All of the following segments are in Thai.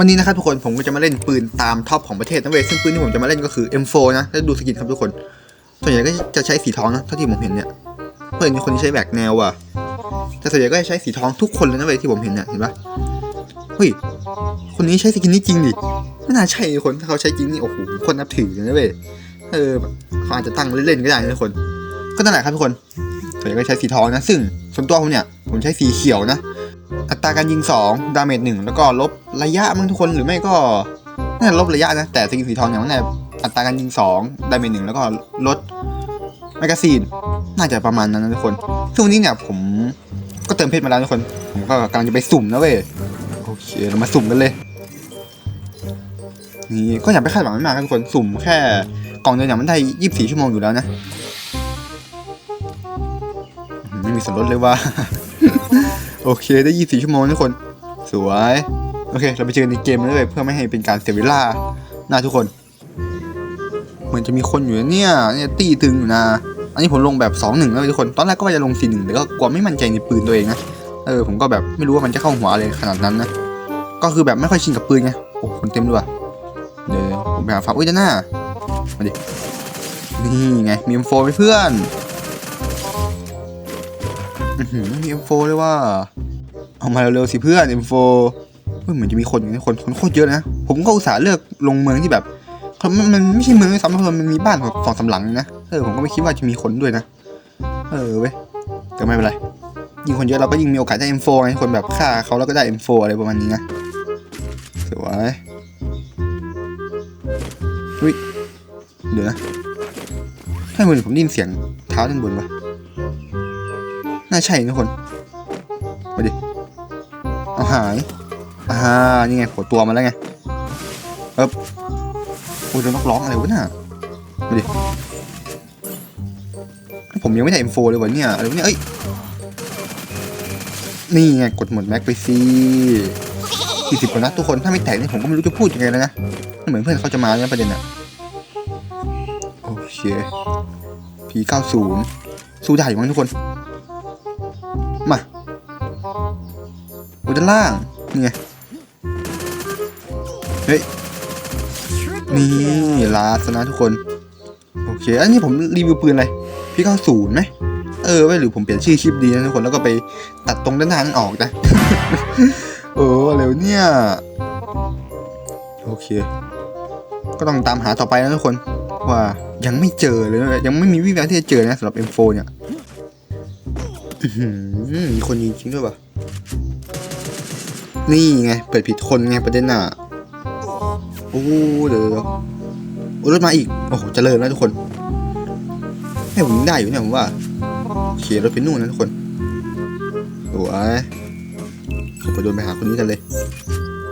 วันนี้นะครับทุกคนผมก็จะมาเล่นปืนตามท็อปของประเทศนะเว้ยซึ่งปืนที่ผมจะมาเล่นก็คือ M4 นะแล้วดูสกินครับทุกคน ส่วนใหญ่ก็จะใช้สีทองนะเท่าที่ผมเห็นเนี่ยเพื่อนมีคนที่ใช้แบกแนวอะแต่ส่วนใหญ่ก็จะใช้สีทองทุกคนเลยนะเว้ยที่ผมเห็นเนี่ยเห็นปะเฮ้ยคนนี้ใช้สกินนี้จริงดิไม่น่าใช่คนถ้าเขาใช้จริงนี่โอ้โหคนนับถือเลยนะเว้ยเออเขาอาจจะตั้งเล่นๆก็ได้นะทุกคน ก็นั่นแหละครับทุกคนส่วนใหญ่ก็ใช้สีทองนะ ซึ่งส่วนตัวผมเนี่ยผมใช้สีเขียวนะ อัตราการยิง 2 ดาเมจ1แล้วก็ลบระยะมั้งทุกคนหรือไม่ก็น่าจะลบระยะนะ แต่สกินสีทองเนี่ยมันน่าจะอัตราการยิง 2 ดาเมจ1แล้วก็ลดแมกกาซีนน่าจะประมาณนั้นนะทุกคนซึ่งวันนี้เนี่ยผมก็เติมเพชรมาแล้วทุกคน ผมก็กำลังจะไปสุ่มนะเว้ยโอเคเรามาสุ่มกันเลย นี่ก็อย่าไปคาดหวังไม่มากนะทุกคนสุ่มแค่กล่องเดียวเนี่ยมันได้24ชั่วโมงอยู่แล้วนะไม่มีส่วนลดเลยว่า โอเคได้ 24 ชั่วโมงทุกคน สวย โอเค เราไปเจอกันในเกมเลยเพื่อไม่ให้เป็นการเสียเวลานะทุกคน เหมือนจะมีคนอยู่เนี่ยเนี่ยตีตึงอยู่นะอันนี้ผมลงแบบ 2-1 แล้วทุกคน ตอนแรกก็ว่าจะลง 4-1 แต่ก็กลัวไม่มั่นใจในปืนตัวเองนะ เออผมก็แบบไม่รู้ว่ามันจะเข้าหัวอะไรขนาดนั้นนะ ก็คือแบบไม่ค่อยชินกับปืนไง โอ้คนเต็มด้วยเดี๋ยวผมไปหาฝาอุ้ยด้านหน้า มาดิ นี่ไงมี M4 ไหมเพื่อน มี M4 เลยว่า เอามาเร็วๆสิเพื่อน M4 เฮ้ยเหมือนจะมีคนอยู่นะคนคนโคตรเยอะนะ ผมก็อุตส่าห์เลือกลงเมืองที่แบบมันมันไม่ใช่เมืองด้วยซ้ำนมันมีบ้านสองสาหลังนะ เออผมก็ไม่คิดว่าจะมีคนด้วยนะ เออเว้ยแต่ไม่เป็นไร ยิ่งคนเยอะเราก็ยิ่งมีโอกาสได้ M4 ไงคนแบบฆ่าเขาแล้วก็ได้ M4 อะไรประมาณนี้นะสวยอุ้ยเดี๋ยวนะถ้าเหมือนผมได้ยินเสียงเท้าด้านบนปะ น่าใช่นะทุกคน มาดิ เอาหายอ่านี่ไงโผล่ตัวมาแล้วไงเอ๊บโอ้ยโดนนกร้องอะไรวะน่ะมาดิ ผมยังไม่ได้ M4 เลยวะเนี่ย อะไรวะเนี่ย เอ้ย นี่ไงกดหมดแม็กไปสิสี่สิบกว่านัดทุกคน ถ้าไม่แตกนี่ผมก็ไม่รู้จะพูดยังไงแล้วนะ เหมือนเพื่อนเขาจะมาเนี่ยประเด็นอะโอเค P90 สู้ได้อยู่มั้งทุกคน อุด้านล่าง นี่ไง เฮ้ย นี่ลาสนะทุกคน โอเค อันนี้ผมรีวิวปืนอะไร พี่เก้าศูนย์ไหม เออไว้หรือผมเปลี่ยนชื่อคลิปดีนะทุกคน แล้วก็ไปตัดตรงด้านหน้านั้นออกนะ เออเร็วเนี่ย โอเค ก็ต้องตามหาต่อไปนะทุกคน ว่ายังไม่เจอเลยยังไม่มีวี่แววที่จะเจอนะสำหรับ M4 เนี่ยมีคนยิงจริงด้วยปะ นี่ไง เปิดผิดคนไงประเด็นน่ะโอ้เดี๋ยวโอ้รถมาอีก โอ้โหเจริญแล้วทุกคนให้ผมยิงได้อยู่เนี่ยผมว่าเขี่ยรถไปนู่นนะทุกคนสวยผมไปโดนไปหาคนนี้กันเลย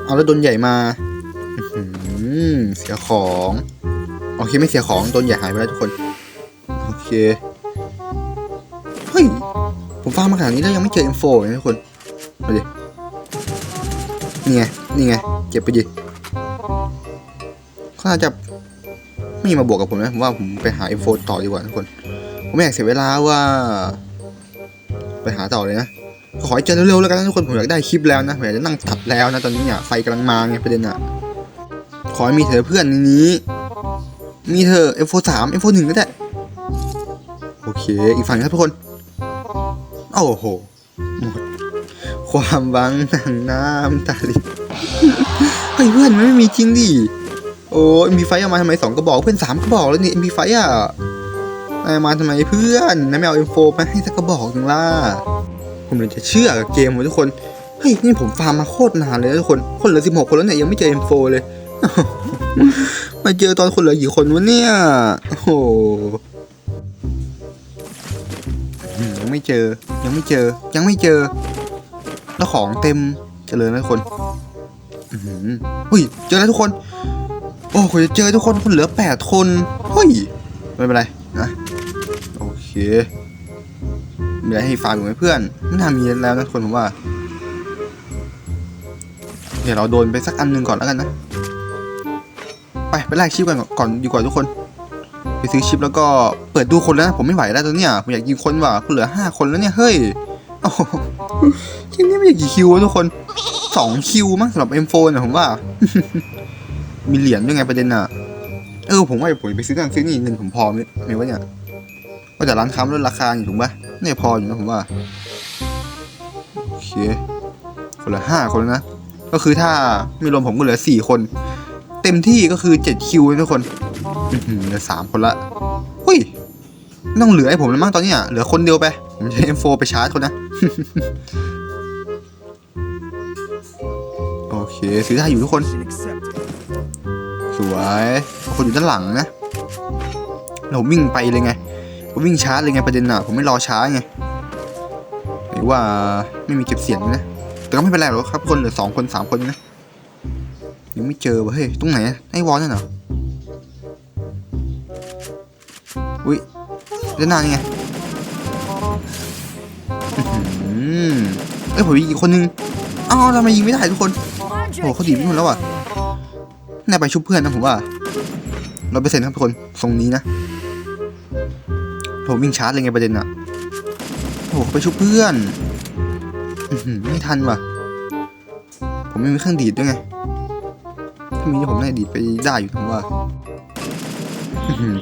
เอาแล้วโดนใหญ่มาอื้อหือเสียของ โอเคไม่เสียของโดนใหญ่หายไปแล้วทุกคน โอเค เฮ้ย ผมฟังมาขนาดนี้แล้วยังไม่เจอ M4 เลยทุกคนมาดิ นี่ไง นี่ไงเก็บไปดิเขาอาจจะไม่มาบวกกับผมนะ ผมว่าผมไปหา M4 ต่อดีกว่าทุกคน ผมไม่อยากเสียเวลาว่า ไปหาต่อเลยนะ ขอให้เจอเร็วๆแล้วกันนะทุกคน ผมอยากได้คลิปแล้วนะ ผมอยากจะนั่งตัดแล้วนะ ตอนนี้เนี่ยไฟกำลังมาไงประเด็นอะขอให้มีเธอเพื่อนในนี้ มีเธอ M4 3 M4 1ก็ได้ โอเค อีกฝั่งครับทุกคน โอ้โห ความหวังหนังน้ำตาลิเฮ้ยเพื่อนมันไม่มีจริงดิโอ้เอ็มพีไฟเอามาทำไมสองกระบอกเพื่อนสามกระบอกแล้วนี่เอ็มพีไฟอะเอามาทำไมเพื่อนนายไม่เอาเอ็มโฟมาให้สักกระบอกหนึ่งล่ะผมเลยจะเชื่อกับเกมว่ะทุกคนเฮ้ยนี่ผมฟาร์มมาโคตรนานเลยทุกคนคนเหลือสิบหกคนแล้วเนี่ยยังไม่เจอเอ็มโฟเลยมาเจอตอนคนเหลือกี่คนวะเนี่ยโอ้โหยังไม่เจอ ยังไม่เจอ ยังไม่เจอ แล้วของเต็มเจริญนะทุกคนอือหือเฮ้ยเจอแล้วทุกคน โอ้โหจะเจอทุกคนคนเหลือแปดคนเฮ้ยไม่เป็นไรนะโอเคมีอะไรให้ฟังอยู่ไหมเพื่อนไม่น่ามีแล้วนะทุกคนผมว่า เดี๋ยวเราโดนไปสักอันหนึ่งก่อนแล้วกันนะ ไปไปแลกชิปกันก่อนดีกว่าทุกคน ไปซื้อชิปแล้วก็เปิดดูคนแล้วนะผมไม่ไหวแล้วตอนเนี้ยผมอยากยิงคนว่ะกูเหลือห้าคนแล้วเนี่ยเฮ้ย โอ้โหทีนี้ม่อยากกี่คิววะทุกคนสองคิวมั้งสำหรับ M4 นี่ยผมว่า มีเหรียญด้วยไงประเด็นอะ เออผมว่าผมไปซื้อนั่นซื้อนี่เงินผมพอไหมไหมวะเนี่ยว่าแต่ร้านค้าลดราคาอยู่ถูกปะเนี่ยพออยู่นะผมว่า โอเค คนละห้าคนนะ ก็คือถ้าไม่รวมผมก็เหลือสี่คน เต็มที่ก็คือเจ็ดคิวนะทุกคนเหลือสามคนละหุ้ย ต้องเหลือให้ผมแล้วมั้งตอนนี้ยเหลือคนเดียวไป ผมจะ M4 ไปชาร์จคนนะ โอเคซื้อได้อยู่ทุกคน สวยคนอยู่ด้านหลังนะเราวิ่งไปเลยไงผมวิ่งช้าเลยไงประเด็นอะ ผมไม่รอช้าไงหรือว่าไม่มีเก็บเสียงนะ แต่ก็ไม่เป็นไรหรอกครับคนเหลือสองคนสามคนนะยังไม่เจอวะเฮ้ยตรงไหนไอ้วอลนั่นเหรออุ้ยด้านหน้านี่ไง เอ้ยผมมีอีกคนนึงอ้าวทำไมยิงไม่ได้ทุกคนโอ้เขาดีไปหมดแล้วอะน่าไปชุบเพื่อนนะผมว่าร้อยเปอร์เซ็นต์ครับทุกคนทรงนี้นะผมวิ่งชาร์จเลยไงประเด็นอะโอ้เขาไปชุบเพื่อนอไม่ทันว่ะ ผมไม่มีเครื่องดีดด้วยไงถ้ามีผมน่าดีดไปได้อยู่ผมว่า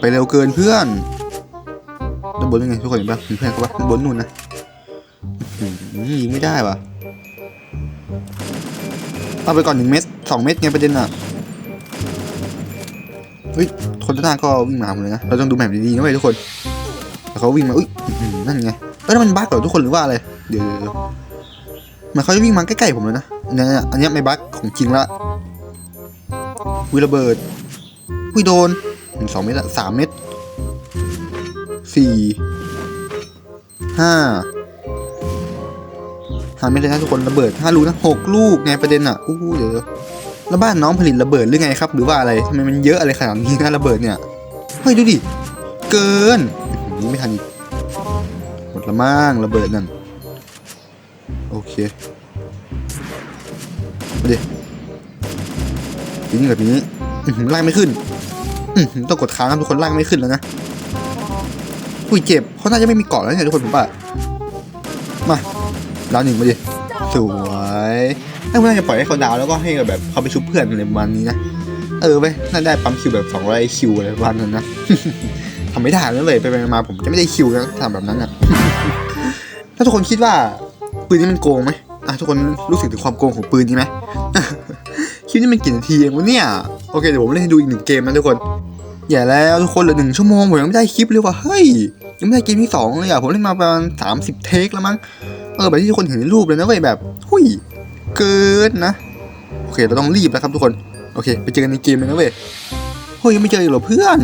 ไปเร็วเกินเพื่อน ด้านบนยังไงทุกคนเห็นปะเห็นเพื่อนเขาปะด้านบนนู่นนะยิงไม่ได้ว่ะเอาไปก่อนหนึ่งเม็ดสองเม็ดไงประเด็นอะเฮ้ยคนด้านหน้าก็วิ่งมาหาผมเลยนะเราต้องดูแมปดีๆนะเว้ยทุกคนแต่เขาวิ่งมาอุ้ยนั่นไงเอ้ยมันบั๊กเหรอทุกคนหรือว่าอะไรเดี๋ยวเหมันเขาจะวิ่งมาใกล้ๆผมเลยนะเนี้ยอันนี้ไม่บั๊กของจริงละวิระเบิดวิโดนสองเม็ดละสามเม็ด สี่ห้าหาไม่เลยนะทุกคนระเบิดห้าลูกนะหกลูกไงประเด็นอะอู้หูเดี๋ยวแล้วบ้านน้องผลิตระเบิดหรือไงครับ หรือว่าอะไรทำไมมันเยอะอะไรขนาดนี้นะระเบิดเนี่ยเฮ้ยดูดิเกินอื้ไม่ทันอีกหมดละมั่งระเบิดนั่นโอเคมาดิทีนี้กับทีนี้อื้อหือลากไม่ขึ้นต้องกดค้างทุกคนลากไม่ขึ้นแล้วนะ คุยเจ็บเขาน่าจะไม่มีเกาะแล้วเนี่ยทุกคนผมว่ามาดาวหนึ่งมาดิสวยถ้าเพื่อนจะปล่อยให้เขาดาวแล้วก็ให้แบบเขาไปชุบเพื่อนอะไรประมาณนี้นะเออไปน่าได้ปั๊มคิวแบบ200คิวอะไรประมาณนั้นนะทำไม่ได้นั่นเลยไปไปมาผมจะไม่ได้คิวนะทำแบบนั้นอะถ้าทุกคนคิดว่าปืนนี้มันโกงไหมอะทุกคนรู้สึกถึงความโกงของปืนนี้ไหมคลิปนี้มันกี่นาทีเองวะเนี่ย โอเคเดี๋ยวผมเล่นให้ดูอีกหนึ่งเกมนะทุกคน อย่าแล้วทุกคนเหลือหนึ่งชั่วโมงผมยังไม่ได้คลิปเลยว่ะเฮ้ยยังไม่ได้เกมที่สองเลยอะผมเล่นมาประมาณสามสิบเทคแล้วมั้งเออแบบที่ทุกคนเห็นในรูปเลยนะเว้ยแบบหุยเกินนะโอเคเราต้องรีบแล้วครับทุกคนโอเค ไปเจอกันในเกมเลยนะเว้ยเฮ้ยยังไม่เจออีกเหรอเพื่อน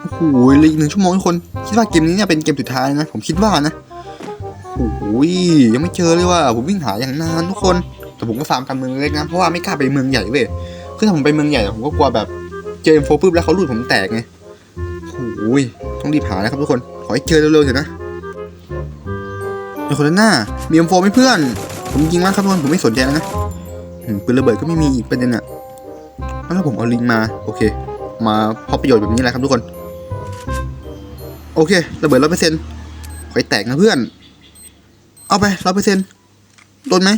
โอ้โหเหลยอีกหนึ่งชั่วโมงทุกคนคิดว่าเกมนี้เนี่ยเป็นเกมสุดท้ายนะ ผมคิดว่านะโอ้โหยังไม่เจอเลยว่าผมวิ่งหาอย่างนานทุกคนแต่ผมก็ฟาร์มตามเมืองเล็กนะเพราะว่าไม่กล้าไปเมืองใหญ่เว้ยคือถ้าผมไปเมืองใหญ่ผมก็กลัวแบบ เจอโฟปุ๊บแล้วเขาลูดผมแตกไงโอ้ยต้องรีบหานะครับทุกคน ขอให้เจอเร็วๆเถอะนะไอคนด้นหน้ามี M4 ไหมเพื่อน ผมยิงมากครับทุกคนผมไม่สนใจแล้วนะปืนระเบิดก็ไม่มีอีกประเด็นอะแล้วผมเอาลิงมา โอเค มาเพราะประโยชน์แบบนี้แหละครับทุกคน โอเค ระเบิดร้อยเปอร์เซ็นต์ขอให้แตกนะเพื่อน เอาไปร้อยเปอร์เซ็นต์โดนไหม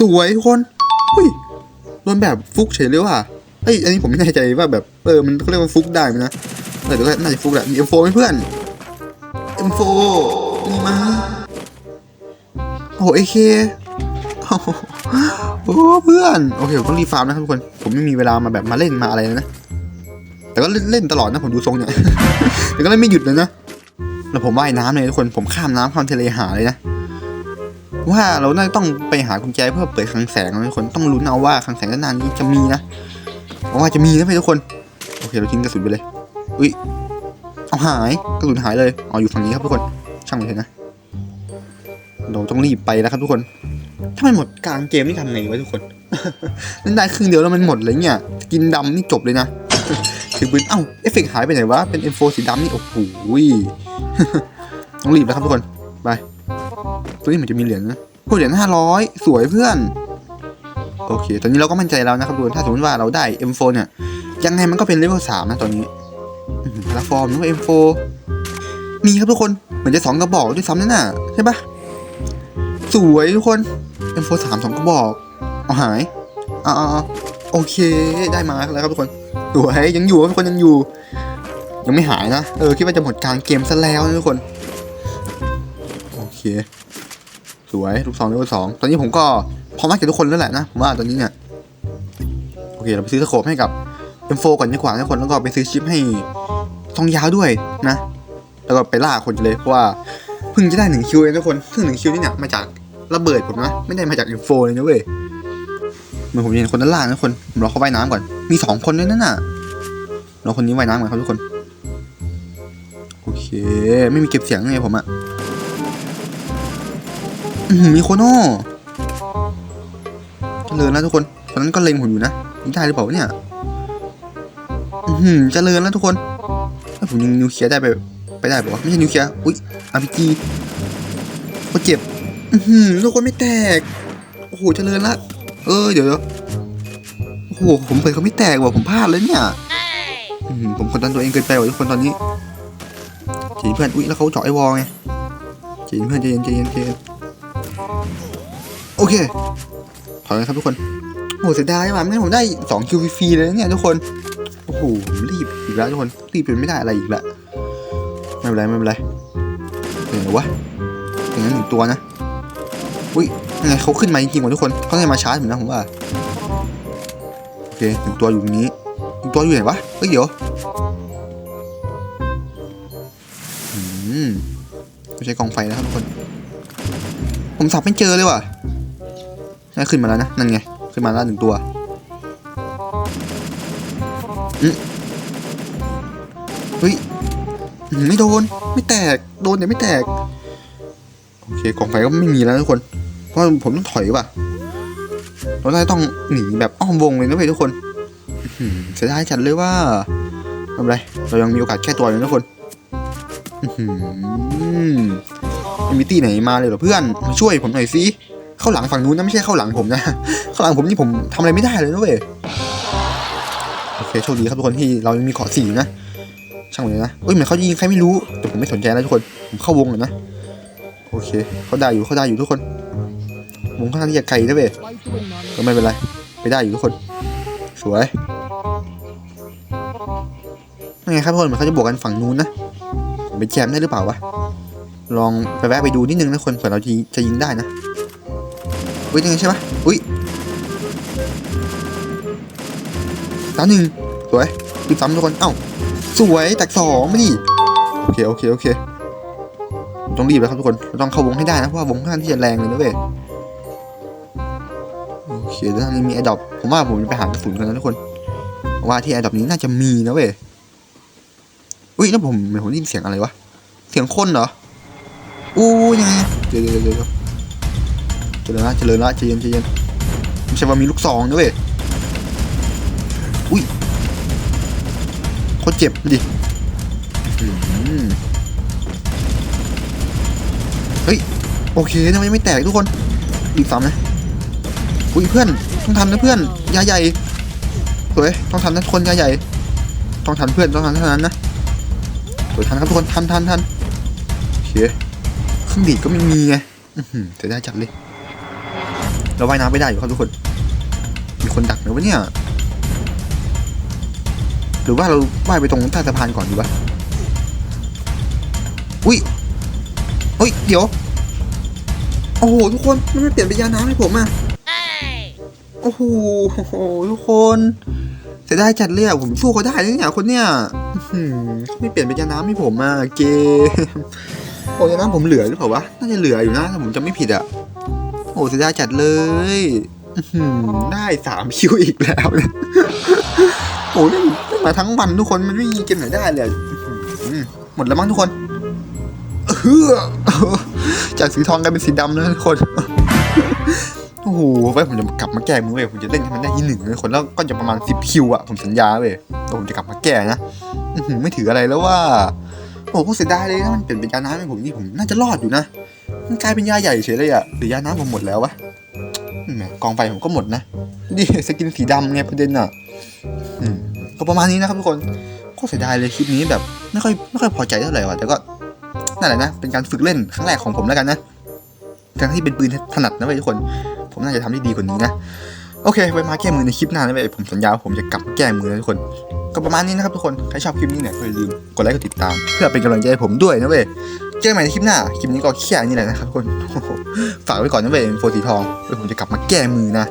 สวยทุกคนอุ้ย โดนแบบฟุกเฉยเลยว่ะ เอ้ยอันนี้ผมไม่แน่ใจว่าแบบเออมันเขาเรียกว่าฟุกได้ไหมนะแต่เดี๋ยวก็น่าจะฟุกแหละมี M4 ไหมเพื่อน M4 มีไหมโอ้โหเอเคโอ้เพื่อนโอเคผมต้องรีฟาร์มนะครับทุกคนผมไม่มีเวลามาแบบมาเล่นมาอะไรนะแต่ก็เล่นเล่นตลอดนะผมดูทรงเนี่ยแต่ก็เล่นไม่หยุดเลยนะแล้วผมว่ายน้ำเลยทุกคนผมข้ามน้ำข้ามทะเลหาเลยนะว่าเราน่าจะต้องไปหากุญแจเพื่อเปิดคลังแสงนะทุกคนต้องลุ้นเอาว่าคลังแสงด้านหน้านี้จะมีนะ หวังว่าจะมีนะเพื่อนทุกคน โอเคเราทิ้งกระสุนไปเลย อุ้ย เอาหาย กระสุนหายเลย อ๋ออยู่ฝั่งนี้ครับทุกคน ช่างมันเถอะนะ เราต้องรีบไปแล้วครับทุกคน ถ้ามันหมดกลางเกมนี่ทำไงวะทุกคนเล่นได้ครึ่งเดียวแล้วมันหมดเลยเนี่ย กินดำนี่จบเลยนะถือปืนเอ้า เอฟเฟกต์หายไปไหนวะ เป็น M4 สีดำนี่โอ้โหต้องรีบแล้วครับทุกคน ไป ตัวนี้มือนจะมีเหรียญนะเหรียญห้าร้อยสวยเพื่อน โอเค ตอนนี้เราก็มั่นใจแล้วนะครับทุกคนถ้าสมมติว่าเราได้ M4 เนี่ย ยังไงมันก็เป็นเลเวลสามนะตอนนี้พลาฟอร์มนึกว่า M4 มีครับทุกคน เหมือนจะสองกระบอกด้วยซ้ำนั่นน่ะ ใช่ปะสวยทุกคน M4 สามสองกระบอก เอาหายอาเอาโอเค ได้มาแล้วครับทุกคนสวยยังอยู่ครับทุกคนยังอยู่ ยังไม่หายนะ เออคิดว่าจะหมดกลารเกมซะแล้วนะทุกคน โอเค สวยลูกสองเลูกสองตอนนี้ผมก็พร้อมมากกับทุกคนแล้วแหละนะผมว่าตอนนี้เนี่ยโอเคเราไปซื้อสโคปให้กับ M4 ก่อนดีกว่าทุกคนแล้วก็ไปซื้อชิปให้ทองยาวด้วยนะ แล้วก็ไปล่าคนเลยเพราะว่าเพิ่งจะได้หนึ่งคิวเองทุกคนซึ่งหนึ่งคิวนี่เนี่ยมาจากระเบิดผมนะไม่ได้มาจาก M4 เลยนะเว้ยเหมือนผมเห็นคนด้านล่างนะทุกคนผมรอเขาว่ายน้ำก่อนมีสองคนด้วยนั่นน่ะรอคนนี้ว่ายน้ำก่อนครับทุกคนโอเค ไม่มีเก็บเสียงไงผมอะ มีโคโน่เจริญแล้วทุกคนตอนนั้นก็เล็งผมอยู่นะยิงได้หรือเปล่าเนี่ยอือหือเจริญแล้วทุกคนถ้าผมยิงนิวเคลียร์ได้ไปไปได้ปะไม่ใช่นิวเคลียร์อุ้ยอาร์พีจีก็เจ็บอือหือทุกคนไม่แตกโอ้โหเจริญละ เออเดี๋ยวโอ้โหผมเผยเขาไม่แตกว่ะผมพลาดเลยเนี่ยอือหือผมกดดันตัวเองเกินไปว่ะทุกคนตอนนี้เจนเพื่อนอุ้ยแล้วเขาเจาะไอ้วอลไงเจนเพื่อนใจเย็นใจเย็นใจเย็น โอเค ถอยกันครับทุกคนโอ้เสียดายว่ะไม่งั้นผมได้สองคิวฟรีๆเลยนะเนี่ยทุกคน โอ้โหผมรีบอีกแล้วทุกคน รีบเป็นไม่ได้อะไรอีกแล้วไม่เป็นไรไม่เป็นไรเดี๋ยววะอย่างนั้นหนึ่งตัวนะ อุ้ยยังไงเขาขึ้นมาจริงๆว่ะทุกคนเขาให้มาชาร์จผมนะผมว่า โอเคหนึ่งตัวอยู่ตรงนี้อีกตัวอยู่ไหนวะเฮ้ยเดี๋ยวอืมไม่ใช่กองไฟนะครับทุกคน ผมสับไม่เจอเลยว่ะ น่าขึ้นมาแล้วนะ นั่นไง ขึ้นมาแล้วหนึ่งตัวอืมเฮ้ย ไม่โดน ไม่แตก โดนแต่ไม่แตก โอเคกองไฟก็ไม่มีแล้วทุกคน เพราะผมต้องถอยว่ะเราได้ต้องหนีแบบอ้อมวงเลยนะเว้ยทุกคนเสียดายจัดเลยว่าทำไร เรายังมีโอกาสแค่ตัวอยู่นะทุกคนอื้ออม่มีตี้ไหนมาเลยเหรอเพื่อน มาช่วยผมหน่อยสิ เข้าหลังฝั่งนู้นนะไม่ใช่เข้าหลังผมนะ เข้าหลังผมนี่ผมทำอะไรไม่ได้เลยนะเว้ย โอเคโชคดีครับทุกคนที่เรายังมีขอสี่อยู่นะ ช่างเลยนะเอ้ยเหมือนเขายิงใครไม่รู้ แต่ผมไม่สนใจนะทุกคน ผมเข้าวงเลยนะ โอเคเขาได้อยู่เขาได้อยู่ทุกคนวงค่อนข้างที่จะไกลนะเว้ยก็ไม่เป็นไร ไปได้อยู่ทุกคน สวยยังไงครับทุกคนเหมือนเขาจะบวกกันฝั่งนู้นนะ ผมไปแจมได้หรือเปล่าวะ ลองไปแวะไปดูนิดนึงนะคนเผื่อเราจะจะยิงได้นะ อุ้ยยังไงใช่ปะอุ้ยสามหนึ่งสวยรีบซ้ำทุกคน เอ้า สวยแตกสองไม่ดิโอเค โอเค โอเค ต้องรีบแล้วครับทุกคน ต้องเข้าวงให้ได้นะ เพราะว่าวงค่อนข้างที่จะแรงเลยนะเว้ย โอเคแล้วทางนี้มีไอดอปผมว่าผมจะไปหากระสุนกันนะทุกคน ว่าที่ไอดอปนี้น่าจะมีนะเว้ย อุ้ยแล้วผมเหมือนผมได้ยินเสียงอะไรวะ เสียงคนเหรอ อู้ยังไงเดี๋ยวเดี๋ยวเดี๋ยว ริญละเจริญละใจเย็นใจเย็นไม่ใช่ว่ามีลูกซองนะเว้ยอุ้ยโคตรเจ็บดิอืมเฮ้ยโอเคทำไมไม่แตกทุกคนรีบซ้ำนะอุ้ยเพื่อนต้องทันะเพื่อนยาใหญ่สวยต้องทันะคนยาใหญ่ต้องทันเพื่อนต้องทันเท่านั้นนะสวยทันครับทุกคนทันทันทันโอเคเครื่องดีดก็ไม่มีไงอื้อหือจะได้จัดเลย เราว่ายน้ำไม่ได้อยู่ครับทุกคน มีคนดักนะวะเนี่ย หรือว่าเราว่ายไปตรงใต้สะพานก่อนดีวะ อุ้ยเฮ้ย เดี๋ยว โอ้โห ทุกคน มันไม่เปลี่ยนเป็นยาน้ำให้ผมอะโอ้โห ทุกคนเสียดายจัดเลยอะผมสู้เขาได้เลยเนี่ยคนเนี่ยไม่เปลี่ยนเป็นยาน้ำให้ผมอะเกมโอ้ยาน้ำผมเหลือหรือเปล่าวะ น่าจะเหลืออยู่นะถ้าผมจำไม่ผิดอะ โอ้เสียดายจัดเลยได้สามคิวอีกแล้วเนี่ยโอ้ยมาทั้งวันทุกคนมันไม่มีเกมไหนได้เลยหมดแล้วมั้งทุกคนเฮือจากสีทองกลายเป็นสีดำแล้วทุกคนโอ้โหไว้ผมจะกลับมาแก้มือเว้ยผมจะเล่นให้มันได้ที่หนึ่งเลยคนแล้วก็จะประมาณสิบคิวอะผมสัญญาเว้ยแล้วผมจะกลับมาแก้นะไม่ถืออะไรแล้วว่า โอ้โหเสียดายเลยนะมันเปลี่ยนเป็นยาน้ำให้ผมนี่ผมน่าจะรอดอยู่นะ มันกลายเป็นยาใหญ่เฉยเลยอะหรือยาน้ำผมหมดแล้ววะแหมกองไฟผมก็หมดนะดิสกินสีดำไงประเด็นอะอืมก็ประมาณนี้นะครับทุกคนก็เสียดายเลยคลิปนี้แบบไม่ค่อยไม่ค่อยพอใจเท่าไหร่ว่ะแต่ก็นั่นแหละนะเป็นการฝึกเล่นครั้งแรกของผมแล้วกันนะทั้งที่เป็นปืนถนัดนะเว้ยทุกคน ผมน่าจะทำได้ดีกว่านี้นะโอเค ไว้มาแก้มือในคลิปหน้านะเว้ยผมสัญญาผมจะกลับแก้มือนะทุกคน ก็ประมาณนี้นะครับทุกคน ใครชอบคลิปนี้เนี่ยอย่าลืมกดไลค์กดติดตาม เพื่อเป็นกำลังใจให้ผมด้วยนะเว้ย เจอกันใหม่ในคลิปหน้า คลิปนี้ก็แค่นี้แหละนะครับทุกคน ฝากไว้ก่อนนะเว้ยโฟสีทองเดี๋ยวผมจะกลับมาแก้มือนะ